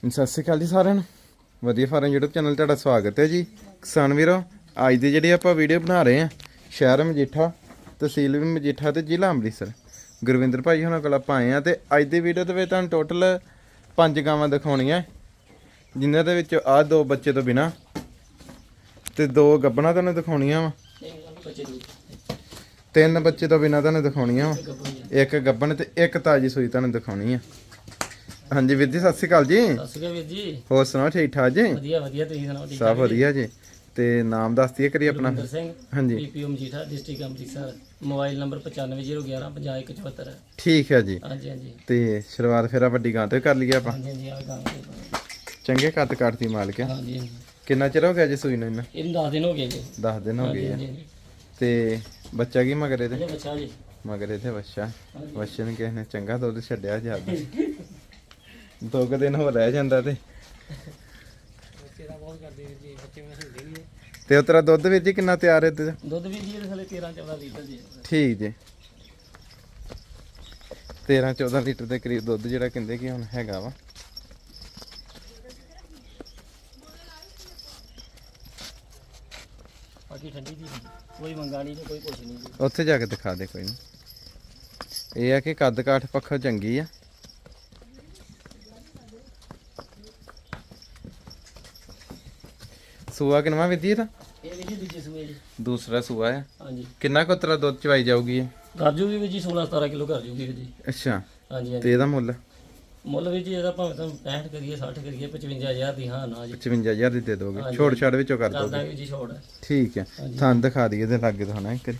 ਸਤਿ ਸ਼੍ਰੀ ਅਕਾਲ ਜੀ ਸਾਰਿਆਂ ਨੂੰ। ਵਧੀਆ ਫਾਰਮ YouTube ਚੈਨਲ ਤੁਹਾਡਾ ਸਵਾਗਤ ਹੈ ਜੀ। ਕਿਸਾਨ ਵੀਰੋ, ਅੱਜ ਦੀ ਜਿਹੜੀ ਆਪਾਂ ਵੀਡੀਓ ਬਣਾ ਰਹੇ ਹਾਂ, ਸ਼ਹਿਰ ਮਜੀਠਾ, ਤਹਿਸੀਲ ਵੀ ਮਜੀਠਾ ਤੇ ਜ਼ਿਲ੍ਹਾ ਅੰਮ੍ਰਿਤਸਰ। ਗੁਰਵਿੰਦਰ ਭਾਈ ਹੁਣਾਂ ਕੋਲ ਆਪਾਂ ਆਏ ਆ ਤੇ ਅੱਜ ਦੀ ਵੀਡੀਓ ਦੇ ਵਿੱਚ ਤੁਹਾਨੂੰ ਟੋਟਲ ਪੰਜ ਗਾਵਾਂ ਦਿਖਾਉਣੀਆਂ। ਜਿਨ੍ਹਾਂ ਦੇ ਵਿੱਚ ਆਹ ਦੋ ਬੱਚੇ ਤੋਂ ਬਿਨਾ ਤੇ ਦੋ ਗੱਬਣਾ ਤੁਹਾਨੂੰ ਦਿਖਾਉਣੀਆਂ ਵਾ। ਤਿੰਨ ਬੱਚੇ ਤੋਂ ਬਿਨਾ ਤੁਹਾਨੂੰ ਦਿਖਾਉਣੀਆਂ ਵਾ। ਇੱਕ ਗੱਬਣ ਤੇ ਇੱਕ ਤਾਜੀ ਸੂਈ ਤੁਹਾਨੂੰ ਦਿਖਾਉਣੀ ਆ। ਹਾਂਜੀ ਵੀਰ ਜੀ ਸਤਿ ਸ਼੍ਰੀ ਅਕਾਲ ਜੀ। ਸਤਿ ਸ਼੍ਰੀ ਅਕਾਲ ਵੀਰ ਜੀ। ਹੋਰ ਸੁਣਾਓ ਠੀਕ ਠਾਕ ਜੀ? ਵਧੀਆ ਵਧੀਆ ਤੁਸੀਂ ਸੁਣਾਓ ਠੀਕ ਸਭ ਵਧੀਆ ਜੀ। ਤੇ ਨਾਮ ਦੱਸ ਦਈਏ ਕਰੀ ਆਪਣਾ। ਸਿੰਘ ਹਾਂਜੀ। PPO Majitha district Amritsar mobile number 9501155174 ਠੀਕ ਹੈ ਜੀ। ਹਾਂਜੀ ਹਾਂਜੀ। ਤੇ ਸ਼ੁਰੂਆਤ ਫਿਰ ਆ ਵੱਡੀ ਗਾਂ ਤੋਂ ਕਰ ਲਈਏ ਆਪਾਂ। ਹਾਂਜੀ ਹਾਂਜੀ ਆ ਗਾਂ ਤੇ ਚੰਗੇ ਕੱਦ ਕੱਟਦੀ ਮਾਲਕ ਹਾਂਜੀ ਹਾਂਜੀ। ਕਿੰਨਾ ਚਿਰ ਹੋ ਗਿਆ ਜੀ ਸੂਈ ਨੂੰ ਇਹਨਾਂ ਇਹਨੂੰ 10 ਦਿਨ ਹੋ ਗਏ ਜੀ। 10 ਦਿਨ ਹੋ ਗਏ ਆ। ਹਾਂਜੀ ਹਾਂਜੀ। ਤੇ ਬੱਚਾ ਕੀ ਮਗਰ ਇਹਦੇ? ਇਹ ਬੱਚਾ ਜੀ। ਮਗਰ ਇਹਦੇ ਬੱਚਾ। ਬੱਚੇ ਨੂੰ ਕਿਸੇ ਨੇ ਚੰਗਾ ਦੁੱਧ ਛੱਡਿਆ ਜ਼ਿਆਦਾ ਦੋ ਕੁ ਦਿਨ ਹੋ ਰਹਿ ਜਾਂਦਾ ਤੇ। ਤੇਰਾ ਬਹੁਤ ਕਰਦੇ ਵੀਰ ਜੀ ਬੱਚੇ ਮੈਂ ਹੁੰਦੇ ਨਹੀਂ ਤੇ ਉਹ ਤੇਰਾ ਦੁੱਧ ਵਿੱਚ ਕਿੰਨਾ ਤਿਆਰ ਹੈ ਤੇ? ਦੁੱਧ ਵੀ ਜੀ ਥਲੇ 13 14 ਲੀਟਰ ਜੀ। ਠੀਕ ਜੀ। 13 14 ਲੀਟਰ ਦੇ ਕਰੀਬ ਦੁੱਧ ਜਿਹੜਾ ਕਹਿੰਦੇ ਕਿ ਹੁਣ ਹੈਗਾ ਵਾ। ਬਾਕੀ ਠੰਡੀ ਦੀ ਕੋਈ ਮੰਗਾ ਨਹੀਂ ਤੇ ਕੋਈ ਕੁਛ ਨਹੀਂ ਜੀ। ਉੱਥੇ ਜਾ ਕੇ ਦਿਖਾ ਦੇ ਕੋਈ ਨਹੀਂ ਇਹ ਆ ਕਿ ਕੱਦ ਕਾਠ ਪੱਖੋਂ ਚੰਗੀ ਆ। ਸੂਆ ਕਿਨਵਾ ਵਿਧੀ ਇਹਦਾ? ਇਹ ਵੀ ਜੀ ਦੂਜੇ ਸੂਏ ਜੀ। ਦੂਸਰਾ ਸੂਆ ਆ ਹਾਂਜੀ। ਕਿੰਨਾ ਕੁ ਤੇਰਾ ਦੁੱਧ ਚਵਾਈ ਜਾਊਗੀ ਇਹ? ਕਰ ਜੂਗੀ ਵੀ ਜੀ 16 17 ਕਿਲੋ ਕਰ ਜੂਗੀ ਵੀਰ ਜੀ। ਅੱਛਾ। ਹਾਂਜੀ ਹਾਂਜੀ। ਤੇ ਇਹਦਾ ਮੁੱਲ? ਮੁੱਲ ਵੀ ਜੀ ਇਹਦਾ ਭਾਵੇਂ ਤਾਂ 65 ਕਰੀਏ 60 ਕਰੀਏ 55000 ਦੀ ਹਾਂ ਨਾ ਜੀ। 55000 ਦੀ ਦੇ ਦੋਗੇ। ਹਾਂਜੀ। ਛੋੜ ਛਾੜ ਵਿੱਚੋਂ ਕਰ ਦੋਗੇ। ਦਾਂਗੇ ਜੀ ਛੋੜ। ਠੀਕ ਹੈ। ਤੁਹਾਨੂੰ ਦਿਖਾ ਦਈਏ ਇਹਦੇ ਲਾਗੇ ਤੋਂ ਹਨਾ ਇੱਕ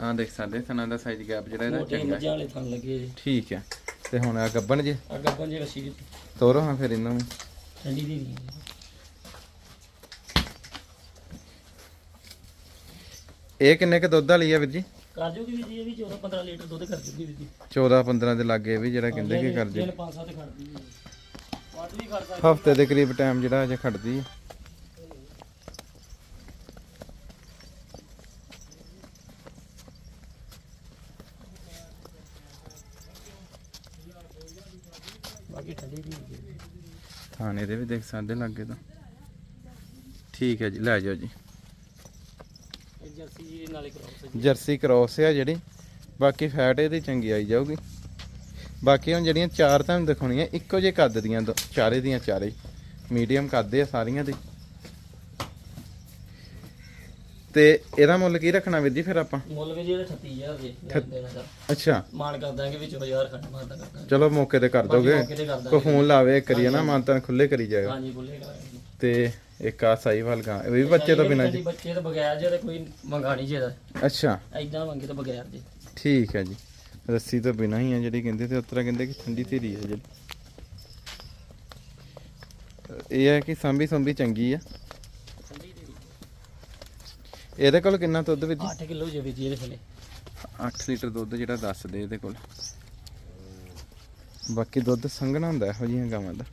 ਹਾਂ ਦੇਖ ਸਕਦੇ ਥਣਾ ਦਾ ਸਾਈਜ਼ ਗੈਪ ਜਿਹੜਾ ਇਹਦਾ ਮੋਟੇ ਚੰਗਾ ਹੈ। ਮੱਝਾਂ ਵਾਲੇ ਥਣ ਲੱਗੇ ਜੀ। ਠੀਕ ਹੈ। ਤੇ ਹੁਣ ਆ ਗੱਬਣ ਜੀ? ਅੱਗਾ ਪੰਜੇ ਵਸੀ ਤੋਰੋ ਹਾਂ ਫਿਰ ਇਹਨਾਂ ਨੂੰ ਠੰਡੀ ਦੀ ਨਹੀਂ ਇਹ ਕਿੰਨੇ ਕ ਦੁੱਧ ਵਾਲੀ ਆ ਵੀਰ ਜੀ? ਕਰ ਜੂਗੀ ਵੀ ਜੀ ਇਹ ਵੀ 14 15 ਲੀਟਰ ਦੁੱਧ ਕਰ ਜੂਗੀ ਵੀ ਜੀ। 14 15 ਦੇ ਲਾਗੇ ਵੀ ਜਿਹੜਾ ਕਹਿੰਦੇ ਕਿ ਕਰ ਜੇ ਦਿਨ 5 7 ਖੜਦੀ ਹੈ ਵੱਧ ਵੀ ਕਰ ਸਕਦੀ ਹਫ਼ਤੇ ਦੇ ਕਰੀਬ ਟਾਈਮ ਜਿਹੜਾ ਅਜੇ ਖੜਦੀ ਹੈ ਬਾਕੀ ਠੰਡੀ ਨਹੀਂ ਥਾਣੇ ਦੇ ਵੀ ਦੇਖ ਸਕਦੇ ਲਾਗੇ ਤਾਂ। ਠੀਕ ਹੈ ਜੀ ਲੈ ਜਾਓ ਜੀ। ਜਰਸੀ ਜੀ ਨਾਲੇ ਕਰਾਉ ਜਰਸੀ ਕ੍ਰੋਸ ਆ ਜਿਹੜੀ। ਬਾਕੀ ਫੈਟ ਇਹਦੀ ਚੰਗੀ ਆਈ ਜਾਊਗੀ। ਬਾਕੀ ਹੁਣ ਜਿਹੜੀਆਂ ਚਾਰ ਤੁਹਾਨੂੰ ਦਿਖਾਉਣੀਆਂ ਇੱਕੋ ਜਿਹੇ ਕੱਦ ਦੀਆਂ ਦੋ- ਚਾਰੇ ਦੀਆਂ ਚਾਰੇ। ਮੀਡੀਅਮ ਕੱਦ ਆ ਸਾਰੀਆਂ ਦੇ। ਤੇ ਇਹਦਾ ਮੁੱਲ ਕੀ ਰੱਖਣਾ ਵੀਰ ਜੀ ਫਿਰ ਆਪਾਂ? ਮੁੱਲ ਵੀ ਜੀ ਇਹਦਾ 36000 ਦੇ ਦੇਣਾ ਦਾ। ਅੱਛਾ। ਮਾਨ ਕਰ ਦਾਂਗੇ ਵਿੱਚ 1000 ਖੰਡ ਮਾਰਦਾ ਕਰ ਦਾਂਗੇ ਚਲੋ ਮੌਕੇ ਤੇ ਕਰ ਦੋਗੇ। ਮੌਕੇ ਤੇ ਕਰ ਕੋ ਦਾਂਗੇ ਫੋਨ ਲਾਵੇ ਕਰੀਏ ਨਾ ਮਾਨਤਾਨ ਖੁੱਲੇ ਕਰੀ ਜਾਏਗਾ ਹਾਂਜੀ ਬੁੱਲੇ ਕਰਾਂਗੇ। ਤੇ ਇੱਕ ਆ ਸਾਈਵਾਲ ਗਾਂ ਇਹ ਵੀ ਬੱਚੇ ਤੋਂ ਬਿਨਾਂ ਜੀ। ਬੱਚੇ ਤੋਂ ਬਗੈਰ ਜਿਹੜਾ ਕੋਈ ਮੰਗਾ ਨਹੀਂ ਜਿਹਦਾ ਅੱਛਾ। ਐਦਾਂ ਮੰਗੇ ਤੋਂ ਬਗੈਰ ਜੀ। ਠੀਕ ਹੈ ਜੀ। ਰੱਸੀ ਤੋਂ ਬਿਨਾਂ ਹੀ ਆ ਜਿਹੜੀ ਕਹਿੰਦੇ ਤੇ ਉਤਰਾ ਕਹਿੰਦੇ ਕਿ ਠੰਡੀ ਧੀਰੀ ਹੈ ਜਿਹੜੀ। ਇਹ ਹੈ ਕਿ ਸੰਭੀ ਸੰਭੀ ਚੰਗੀ ਆ। ਦੀ ਇਹਦੇ ਕੋਲ ਕਿੰਨਾ ਦੁੱਧ ਵਿੱਚ 8 ਕਿਲੋ ਜੇ ਵੀ ਜੀ ਇਹਦੇ ਥਲੇ। 8 ਲੀਟਰ ਦੁੱਧ ਜਿਹੜਾ ਦੱਸ ਦੇ ਇਹਦੇ ਕੋਲ। ਬਾਕੀ ਦੁੱਧ ਸੰਘਣਾ ਹੁੰਦਾ ਇਹੋ ਜਿਹੀਆਂ ਗਾਵਾਂ ਦਾ।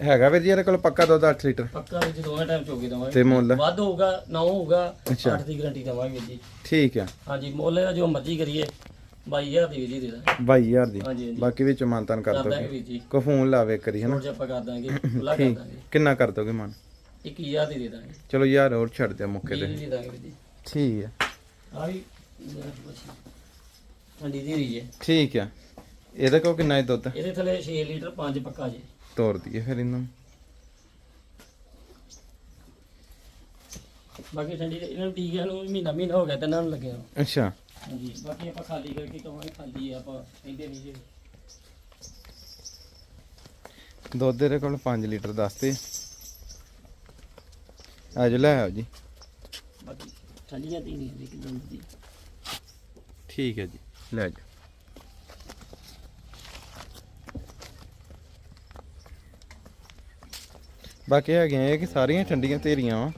ਹੈਗਾ ਵੀਰ ਜੀ ਇਹਦੇ ਕੋਲ ਪੱਕਾ ਦੁੱਧ 8 ਲੀਟਰ। ਪੱਕਾ ਵਿੱਚ ਦੋਵੇਂ ਟਾਈਮ ਚੋਗੇ ਦਵਾਂਗੇ। ਤੇ ਮੁੱਲ? ਵੱਧ ਹੋਊਗਾ ਨਾ ਹੋਊਗਾ ਅੱਛਾ। 8 ਦੀ ਗਾਰੰਟੀ ਦਵਾਂਗੇ ਜੀ। ਠੀਕ ਆ। ਹਾਂਜੀ ਮੁੱਲ ਦਾ ਜੋ ਮਰਜ਼ੀ ਕਰੀਏ 22000 ਦੀ ਵੀ ਜੀ ਦੇ ਦਾਂਗੇ। 22000 ਦੀ? ਹਾਂਜੀ ਹਾਂਜੀ। ਬਾਕੀ ਵਿੱਚ ਮਾਨਤਾਨ ਕਰ ਕਰ ਦੋਗੇ। ਜੀ। ਕੋ ਫੋਨ ਲਾਵੇ ਕਰੀ ਹਨਾ ਹੋਰ ਜੇ ਆਪਾਂ ਕਰ ਦਾਂਗੇ ਖੁੱਲਾ ਕਰ ਠੀਕ ਦਾਂਗੇ। ਕਿੰਨਾ ਕਰ ਦੋਗੇ ਮਨ? 21000 ਦੀ ਦੇ ਦਾਂਗੇ। ਚਲੋ ਯਾਰ ਹੋਰ ਛੱਡ ਦਿਓ ਮੁੱਕੇ ਤੇ। ਦੀ ਦਾਂਗੇ ਜੀ। ਠੀਕ ਆ। ਆ ਵੀ ਠੰਡੀ ਦੀ ਰਹੀ ਹੈ ਠੀਕ ਆ। ਇਹਦੇ ਕੋ ਕਿੰਨਾ ਹੈ ਦੁੱਧ? ਇਹਦੇ ਥਲੇ 6 ਲੀਟਰ 5 ਪੱਕਾ ਜੇ। ਤੋੜ ਦਈਏ ਫਿਰ ਇਹਨਾਂ ਨੂੰ ਬਾਕੀ ਠੰਡੀ ਦੇ ਇਹਨਾਂ ਨੂੰ ਟੀਕਿਆਂ ਨੂੰ ਵੀ ਮਹੀਨਾ ਮਹੀਨਾ ਹੋ ਗਿਆ ਤੇ ਇਹਨਾਂ ਨੂੰ ਲੱਗਿਆ। ਅੱਛਾ। ਹਾਂਜੀ ਬਾਕੀ ਆਪਾਂ ਖਾਲੀ ਕਰਕੇ ਕਵਾਂਗੇ ਖਾਲੀ ਆ ਆਪਾਂ ਕਹਿੰਦੇ ਨਹੀਂ ਜੀ। ਦੁੱਧ ਇਹਦੇ ਕੋਲ 5 ਲੀਟਰ ਦੱਸਦੇ ਅੱਜ ਲੈ ਆਓ ਜੀ। ਬਾਕੀ ਠੰਡੀਆਂ ਤੀ ਨਹੀਂ ਦੀ ਕਿਦਾਂ ਦੀ। ਠੀਕ ਹੈ ਜੀ ਲੈ ਜਾਓ। ਬਾਕੀ ਹੈਗੀਆਂ ਇਹ ਕਿ ਸਾਰੀਆਂ ਠੰਡੀਆਂ ਧੇਰੀਆਂ ਵਾ।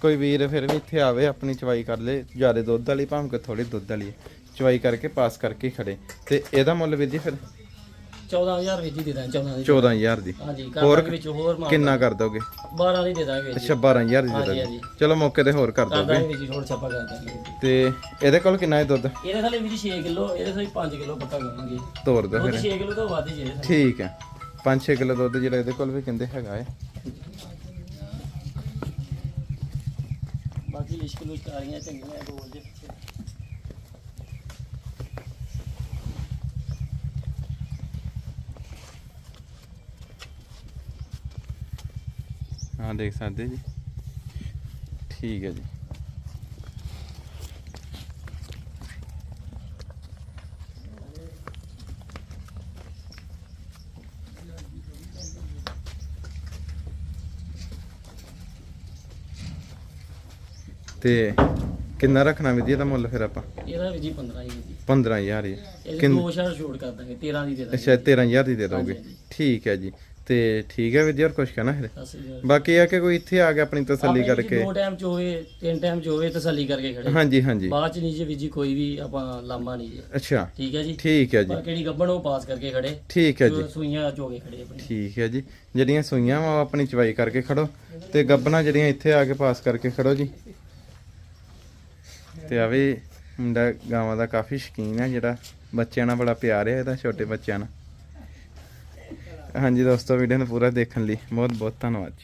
ਕੋਈ ਵੀਰ ਫਿਰ ਵੀ ਇੱਥੇ ਆਵੇ ਆਪਣੀ ਚਵਾਈ ਕਰ ਲੇ ਜ਼ਿਆਦਾ ਦੁੱਧ ਵਾਲੀ ਭਾਵੇਂ ਕਿ ਥੋੜੀ ਦੁੱਧ ਵਾਲੀ ਚਵਾਈ ਕਰਕੇ ਪਾਸ ਕਰਕੇ ਖੜੇ। ਤੇ ਇਹਦਾ ਮੁੱਲ ਵੀਰ ਜੀ ਫਿਰ? 14000 ਵਿੱਚ ਹੀ ਦੇ ਦਾਂ 14 ਦੀ 14000 ਦੀ। ਹਾਂਜੀ ਹੋਰ ਵਿੱਚ ਹੋਰ ਮਾਲ ਕਿੰਨਾ ਕਰ ਦੋਗੇ? 12 ਦੀ ਦੇ ਦਾਂਗੇ ਜੀ ਅੱਛਾ 12000 ਦੀ ਦੇ ਦੋਗੇ। ਚਲੋ ਮੌਕੇ ਤੇ ਹੋਰ ਕਰ ਦੋਗੇ। ਦਾਂਗੇ ਵਿੱਚ ਥੋੜਾ ਛਾਪਾ ਕਰ ਦਾਂਗੇ। ਤੇ ਇਹਦੇ ਕੋਲ ਕਿੰਨਾ ਹੈ ਦੁੱਧ? ਇਹਦੇ ਥੱਲੇ ਵੀ 6 ਕਿਲੋ ਇਹਦੇ ਥੱਲੇ 5 ਕਿਲੋ ਪੱਕਾ ਕਰਾਂਗੇ ਤੋਰ ਦੋ ਫਿਰ। 6 ਕਿਲੋ ਤੋਂ ਵੱਧ ਹੀ ਜੇ। ਠੀਕ ਹੈ। 5-6 ਕਿਲੋ ਦੁੱਧ ਜਿਹੜਾ ਇਹਦੇ ਕੋਲ ਵੀ ਕਹਿੰਦੇ ਹੈਗਾ ਹੈ। ਬਾਕੀ ਲਿਸ਼ਕ ਲੁਸ਼ਕ ਆ ਰਹੀਆਂ ਚੰਗੀਆਂ ਬੋਲ ਦੇ ਹਾਂ, ਦੇਖ ਸਕਦੇ ਜੀ। ਠੀਕ ਹੈ ਜੀ। ਤੇ ਕਿੰਨਾ ਰੱਖਣਾ ਵਿਧੀ ਇਹਦਾ ਮੁੱਲ ਫਿਰ ਆਪਾਂ? ਇਹਦਾ ਵੀ ਜੀ 15 ਹੀ ਜੀ। 15000 ਹੀ ਇਹਦੇ ਦੋ ਸ਼ਾਰ ਛੋੜ ਕਰ ਦਾਂਗੇ 13 ਦੀ ਦੇ ਦਾਂਗੇ। ਅੱਛਾ 13000 ਦੀ ਦੇ ਦੋਗੇ। ਠੀਕ ਹੈ ਜੀ। ਤੇ ਠੀਕ ਹੈ ਵਿਧੀ ਹੋਰ ਕੁਝ ਕਹਿਣਾ ਫਿਰ। ਬਾਕੀ ਇਹ ਆ ਕਿ ਕੋਈ ਇੱਥੇ ਆ ਕੇ ਆਪਣੀ ਤਸੱਲੀ ਕਰਕੇ? ਦੋ ਟਾਈਮ ਚ ਹੋਵੇ ਤਿੰਨ ਟਾਈਮ ਚ ਹੋਵੇ ਤਸੱਲੀ ਕਰਕੇ ਖੜੇ। ਹਾਂਜੀ ਹਾਂਜੀ। ਬਾਅਦ ਚ ਨਹੀਂ ਜੀ ਵੀ ਜੀ ਕੋਈ ਵੀ ਆਪਾਂ ਲਾਂਬਾ ਨਹੀਂ ਜੀ। ਅੱਛਾ। ਠੀਕ ਹੈ ਜੀ। ਠੀਕ ਹੈ ਜੀ। ਕਿਹੜੀ ਗੱਬਣ ਉਹ ਪਾਸ ਕਰਕੇ ਖੜੇ। ਠੀਕ ਹੈ ਜੀ। ਸੂਈਆਂ ਚੋਗੇ ਖੜੇ ਆਪਣੀ। ਠੀਕ ਹੈ ਜੀ। ਜਿਹੜੀਆਂ ਸੂਈਆਂ ਵਾ ਆਪਣੀ ਚਵਾਈ ਕਰਕੇ ਖੜੋ। ਤੇ ਗੱਬਣਾ ਜਿਹੜੀਆਂ ਇੱਥੇ ਆ ਕੇ ਪਾਸ ਕਰਕੇ ਖੜੋ ਜੀ। ਤੇ ਆ ਵੀ ਮੁੰਡਾ ਗਾਵਾਂ ਦਾ ਕਾਫੀ ਸ਼ੌਕੀਨ ਹੈ ਜਿਹੜਾ ਬੱਚਿਆਂ ਨਾਲ ਬੜਾ ਪਿਆਰ ਹੈ ਇਹਦਾ ਛੋਟੇ ਬੱਚਿਆਂ ਨਾਲ। ਹਾਂਜੀ ਦੋਸਤੋ ਵੀਡੀਓ ਨੂੰ ਪੂਰਾ ਦੇਖਣ ਲਈ ਬਹੁਤ ਬਹੁਤ ਧੰਨਵਾਦ ਜੀ।